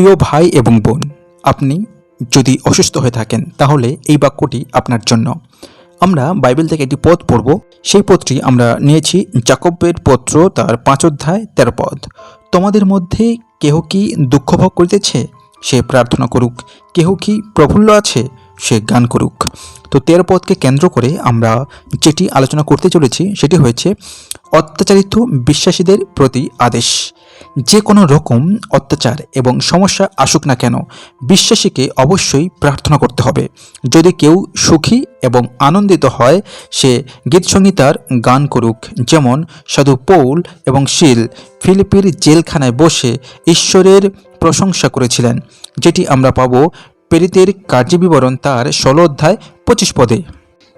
প্রিয় ভাই এবং বোন, আপনি যদি অসুস্থ হয়ে থাকেন, তাহলে এই বাক্যটি আপনার জন্য। আমরা বাইবেল থেকে একটি পদ পড়ব। সেই পদটি আমরা নিয়েছি জাকব্যের পত্র তার পাঁচ অধ্যায় তেরো পদ। তোমাদের মধ্যে কেহ কি দুঃখ ভোগ করিতেছে? সে প্রার্থনা করুক। কেহ কি প্রফুল্ল আছে? সে গান করুক। তো তেরো পদকে কেন্দ্র করে আমরা যেটি আলোচনা করতে চলেছি, সেটি হয়েছে অত্যাচারিত বিশ্বাসীদের প্রতি আদেশ। যে কোনো রকম অত্যাচার এবং সমস্যা আসুক না কেন, বিশ্বাসীকে অবশ্যই প্রার্থনা করতে হবে। যদি কেউ সুখী এবং আনন্দিত হয়, সে গীতসংগীতার গান করুক, যেমন সাধু পৌল এবং শিল ফিলিপির জেলখানায় বসে ঈশ্বরের প্রশংসা করেছিলেন, যেটি আমরা পাব। প্রেরিতের কার্যবিবরণ তার ষোলো অধ্যায় পঁচিশ পদে।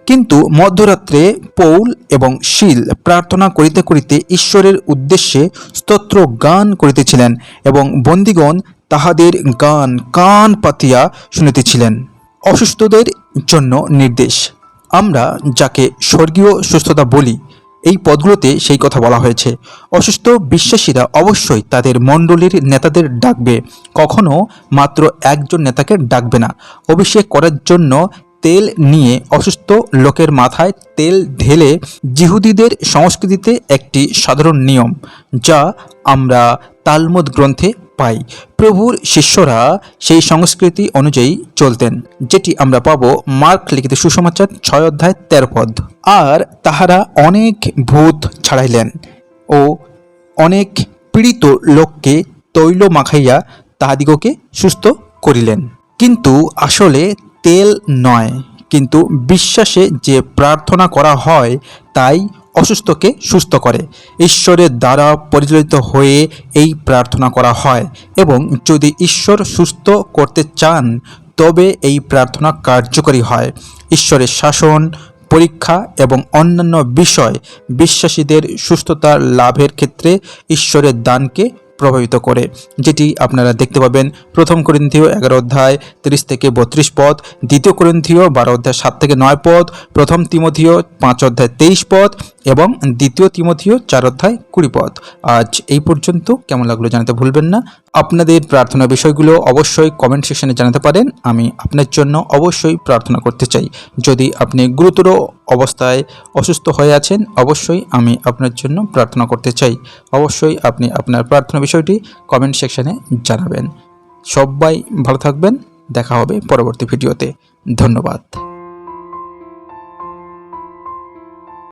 কিন্তু মধ্যরাত্রে পৌল এবং শিল প্রার্থনা করিতে করিতে ঈশ্বরের উদ্দেশ্যে স্তোত্র গান করিতেছিলেন এবং বন্দিগণ তাহাদের গান কান পাতিয়া শুনিতেছিলেন। অসুস্থদের জন্য নির্দেশ, আমরা যাকে স্বর্গীয় সুস্থতা বলি, এই পদগুলোতে সেই কথা বলা হয়েছে। অসুস্থ বিশ্বাসীরা অবশ্যই তাদের মণ্ডলীর নেতাদের ডাকবে, কখনো মাত্র একজন নেতাকে ডাকবে না। অভিষেক করার জন্য তেল নিয়ে অসুস্থ লোকের মাথায় তেল ঢেলে জিহুদিদের সংস্কৃতিতে একটি সাধারণ নিয়ম, যা আমরা তালমুদ গ্রন্থে পাই। প্রভুর শিষ্যরা সেই সংস্কৃতি অনুযায়ী চলতেন, যেটি আমরা পাবো মার্ক লিখিত সুসমাচার ছয় অধ্যায় তেরো পদ। আর তাহারা অনেক ভূত ছাড়াইলেন ও অনেক পীড়িত লোককে তৈল মাখাইয়া তাহাদিগকে সুস্থ করিলেন। কিন্তু আসলে তেল নয়, কিন্তু বিশ্বাসে যে প্রার্থনা করা হয়, তাই অসুস্থকে সুস্থ করে। ঈশ্বরের দ্বারা পরিচালিত হয়ে এই প্রার্থনা করা হয় এবং যদি ঈশ্বর সুস্থ করতে চান, তবে এই প্রার্থনা কার্যকরী হয়। ঈশ্বরের শাসন, পরীক্ষা এবং অন্যান্য বিষয় বিশ্বাসীদের সুস্থতা লাভের ক্ষেত্রে ঈশ্বরের দানকে প্রভাবিত করে, যেটি আপনারা দেখতে পাবেন প্রথম করিন্থীয় এগারো অধ্যায় তিরিশ থেকে বত্রিশ পদ, দ্বিতীয় করিন্থীয় বারো অধ্যায় সাত থেকে নয় পদ, প্রথম তিমথীয় পাঁচ অধ্যায় তেইশ পদ এবং দ্বিতীয় তিমথীয় চার অধ্যায় কুড়ি পদ। আজ এই পর্যন্ত। কেমন লাগল জানাতে ভুলবেন না। আপনাদের প্রার্থনা বিষয়গুলো অবশ্যই কমেন্ট সেকশনে জানাতে পারেন। আমি আপনার জন্য অবশ্যই প্রার্থনা করতে চাই। যদি আপনি গুরুতর অবস্থায় অসুস্থ হয়ে আছেন, অবশ্যই আমি আপনার জন্য প্রার্থনা করতে চাই। অবশ্যই আপনি আপনার প্রার্থনা বিষয়টি কমেন্ট সেকশনে জানাবেন। সবাই ভালো থাকবেন। দেখা হবে পরবর্তী ভিডিওতে। ধন্যবাদ।